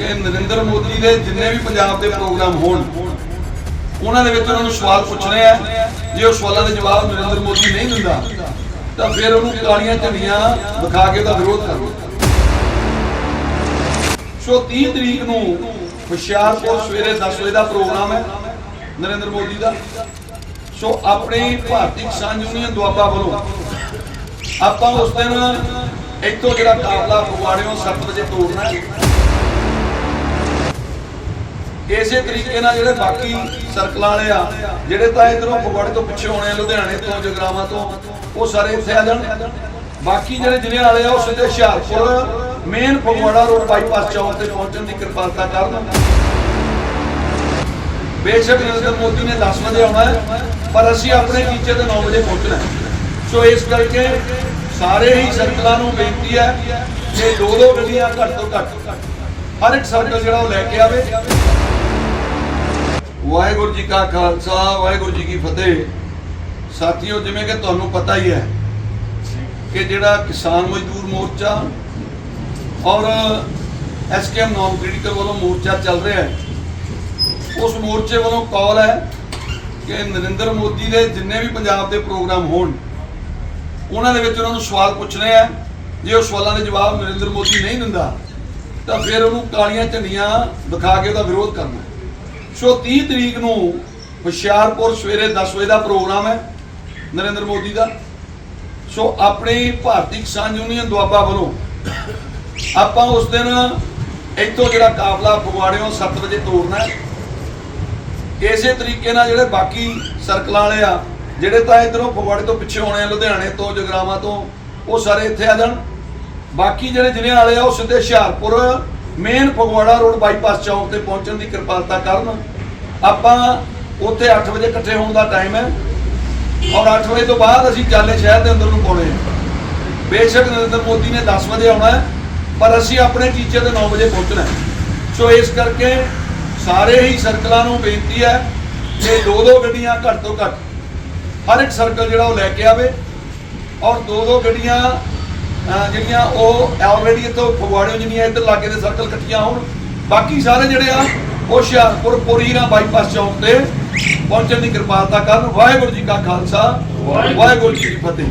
ਕਿ ਨਰਿੰਦਰ ਮੋਦੀ ਦੇ ਜਿੰਨੇ ਵੀ ਪੰਜਾਬ ਦੇ ਪ੍ਰੋਗਰਾਮ ਹੋਣ, ਉਹਨਾਂ ਦੇ ਵਿੱਚ ਉਹਨਾਂ ਨੂੰ ਸਵਾਲ ਪੁੱਛਣੇ ਆ। ਜੇ ਉਹ ਸਵਾਲਾਂ ਦੇ ਜਵਾਬ ਨਰਿੰਦਰ ਮੋਦੀ ਨਹੀਂ ਦਿੰਦਾ, ਤਾਂ ਫਿਰ ਉਹਨੂੰ ਕਾਲੀਆਂ ਝੰਡੀਆਂ ਵਿਖਾ ਕੇ ਉਹਦਾ ਵਿਰੋਧ ਕਰੋ। ਸੋ 30 ਤਰੀਕ ਨੂੰ ਹੁਸ਼ਿਆਰਪੁਰ ਸਵੇਰੇ 10 ਵਜੇ ਦਾ ਪ੍ਰੋਗਰਾਮ ਹੈ ਨਰਿੰਦਰ ਮੋਦੀ ਦਾ। ਸੋ ਆਪਣੇ ਭਾਰਤੀ ਕਿਸਾਨ ਯੂਨੀਅਨ ਦੁਆਬਾ ਵੱਲੋਂ ਆਪਾਂ ਉਸ ਦਿਨ ਇੱਥੋਂ ਜਿਹੜਾ ਕਾਫਲਾ ਫਗਵਾੜਿਓਂ 7 ਵਜੇ ਤੋੜਨਾ ਹੈ। ਇਸੇ ਤਰੀਕੇ ਨਾਲ ਜਿਹੜੇ ਬਾਕੀ ਸਰਕਲਾਂ ਵਾਲੇ ਆ, ਜਿਹੜੇ ਤਾਂ ਇਧਰੋਂ ਫਗਵਾੜੇ ਤੋਂ ਪਿੱਛੇ ਆਉਣੇ ਆ, ਲੁਧਿਆਣੇ ਤੋਂ, ਜਗਰਾਵਾਂ ਤੋਂ, ਉਹ ਸਾਰੇ ਇੱਥੇ ਆ ਜਾਣ। ਬਾਕੀ ਜਿਹੜੇ ਜ਼ਿਲ੍ਹੇ ਵਾਲੇ ਆ, ਉਹ ਸਿੱਧੇ Hoshiarpur main Phagwara road bypass ਚੌਂਕ ਤੇ ਪਹੁੰਚਣ ਦੀ ਕਿਰਪਾਲਤਾ ਕਰਨ। ਬੇਸ਼ੱਕ ਨਰਿੰਦਰ ਮੋਦੀ ਨੇ 10 ਵਜੇ ਆਉਣਾ ਹੈ, ਪਰ ਅਸੀਂ ਆਪਣੇ ਟੀਚੇ ਤੇ 9 ਵਜੇ ਪਹੁੰਚਣਾ ਸੋ ਇਸ ਕਰਕੇ ਸਾਰੇ ਹੀ ਸਰਕਲਾਂ ਨੂੰ ਬੇਨਤੀ ਹੈ ਕਿ ਦੋ ਦੋ ਗੱਡੀਆਂ ਘੱਟ ਤੋਂ ਘੱਟ, ਹਰ ਇੱਕ ਸਰਕਲ ਜਿਹੜਾ ਉਹ ਲੈ ਕੇ ਆਵੇ। ਵਾਹਿਗੁਰੂ ਜੀ ਕਾ ਖਾਲਸਾ, ਵਾਹਿਗੁਰੂ ਜੀ ਕੀ ਫਤਿਹ। ਸਾਥੀਓ, ਜਿਵੇਂ ਕਿ ਤੁਹਾਨੂੰ ਪਤਾ ਹੀ ਹੈ ਕਿ ਜਿਹੜਾ ਕਿਸਾਨ ਮਜ਼ਦੂਰ ਮੋਰਚਾ ਔਰ ਐਸਕੇਐਮ ਨਾਨ ਕ੍ਰਿਟੀਕਲ ਵੱਲੋਂ ਮੋਰਚਾ ਚੱਲ ਰਿਹਾ ਹੈ, ਉਸ ਮੋਰਚੇ ਵੱਲੋਂ ਕਾਲ ਹੈ ਕਿ ਨਰਿੰਦਰ ਮੋਦੀ ਦੇ ਜਿੰਨੇ ਵੀ ਪੰਜਾਬ ਦੇ ਪ੍ਰੋਗਰਾਮ ਹੋਣ, ਉਹਨਾਂ ਦੇ ਵਿੱਚ ਉਹਨਾਂ ਨੂੰ ਸਵਾਲ ਪੁੱਛਣੇ ਆ। ਜੇ ਉਹ ਸਵਾਲਾਂ ਦੇ ਜਵਾਬ ਨਰਿੰਦਰ ਮੋਦੀ ਨਹੀਂ ਦਿੰਦਾ, ਤਾਂ ਫਿਰ ਉਹਨੂੰ ਕਾਲੀਆਂ ਝੰਡੀਆਂ ਦਿਖਾ ਕੇ ਉਹਦਾ ਵਿਰੋਧ ਕਰਨਾ ਸੋ 30 ਤਰੀਕ ਨੂੰ ਹੁਸ਼ਿਆਰਪੁਰ ਸਵੇਰੇ 10 ਵਜੇ ਦਾ ਪ੍ਰੋਗਰਾਮ ਹੈ ਨਰਿੰਦਰ ਮੋਦੀ ਦਾ। ਸੋ ਆਪਣੀ ਭਾਰਤੀ ਕਿਸਾਨ ਯੂਨੀਅਨ ਦੁਆਬਾ ਵੱਲੋਂ ਆਪਾਂ ਉਸ ਦਿਨ ਇੱਥੋਂ ਜਿਹੜਾ ਕਾਫਲਾ ਫਗਵਾੜਿਓਂ 7 ਵਜੇ ਤੋਰਨਾ ਇਸੇ ਤਰੀਕੇ ਨਾਲ ਜਿਹੜੇ ਬਾਕੀ ਸਰਕਲਾਂ ਵਾਲੇ ਆ, ਜਿਹੜੇ ਤਾਂ ਇਧਰੋਂ ਫਗਵਾੜੇ ਤੋਂ ਪਿੱਛੇ ਆਉਣੇ ਆ, ਲੁਧਿਆਣੇ ਤੋਂ, ਜਗਰਾਵਾਂ ਤੋਂ, ਉਹ ਸਾਰੇ ਇੱਥੇ ਆ ਜਾਣ। ਬਾਕੀ ਜਿਹੜੇ ਜ਼ਿਲ੍ਹਿਆਂ ਵਾਲੇ ਆ, ਉਹ ਸਿੱਧੇ Hoshiarpur main Phagwara road bypass ਚੌਂਕ ਤੇ ਪਹੁੰਚਣ ਦੀ ਕਿਰਪਾਲਤਾ ਕਰਨ। ਆਪਾਂ ਉੱਥੇ 8 ਵਜੇ ਇਕੱਠੇ ਹੋਣ ਦਾ ਟਾਈਮ ਹੈ। ਔਰ 8 ਵਜੇ ਤੋਂ ਬਾਅਦ ਅਸੀਂ ਚਾਲੇ ਸ਼ਹਿਰ ਦੇ ਅੰਦਰ ਨੂੰ ਪਾਉਣੇ ਆ ਬੇਸ਼ੱਕ ਨਰਿੰਦਰ ਮੋਦੀ ਨੇ 10 ਵਜੇ ਆਉਣਾ ਹੈ, ਪਰ ਅਸੀਂ ਆਪਣੇ ਟੀਚੇ ਤੇ 9 ਵਜੇ ਪਹੁੰਚਣਾ ਹੈ। ਸੋ ਇਸ ਕਰਕੇ ਸਾਰੇ ਹੀ ਸਰਕਲਾਂ ਨੂੰ ਬੇਨਤੀ ਹੈ ਕਿ ਦੋ ਦੋ ਗੱਡੀਆਂ ਘੱਟ ਤੋਂ ਘੱਟ ਹਰ ਇੱਕ ਸਰਕਲ ਜਿਹੜਾ ਉਹ ਲੈ ਕੇ ਆਵੇ। ਔਰ ਦੋ ਦੋ ਗੱਡੀਆਂ ਜਿਹੜੀਆਂ ਉਹ ਆਲਰੇਡੀ ਇੱਥੋਂ ਫਗਵਾੜਿਓਂ ਜਿੰਨੀਆਂ ਇੱਧਰ ਲਾਗੇ ਦੇ ਸਰਕਲ ਇਕੱਠੀਆਂ ਹੋਣ ਬਾਕੀ ਸਾਰੇ ਜਿਹੜੇ ਆ ਉਹ ਹੁਸ਼ਿਆਰਪੁਰ ਪੁਰੀਰਾ ਬਾਈਪਾਸ ਚੌਂਕ ਤੇ ਪਹੁੰਚਣ ਦੀ ਕਿਰਪਾਲਤਾ ਕਰਨ। ਵਾਹਿਗੁਰੂ ਜੀ ਕਾ ਖਾਲਸਾ ਵਾਹਿਗੁਰੂ ਜੀ ਕੀ ਫਤਿਹ।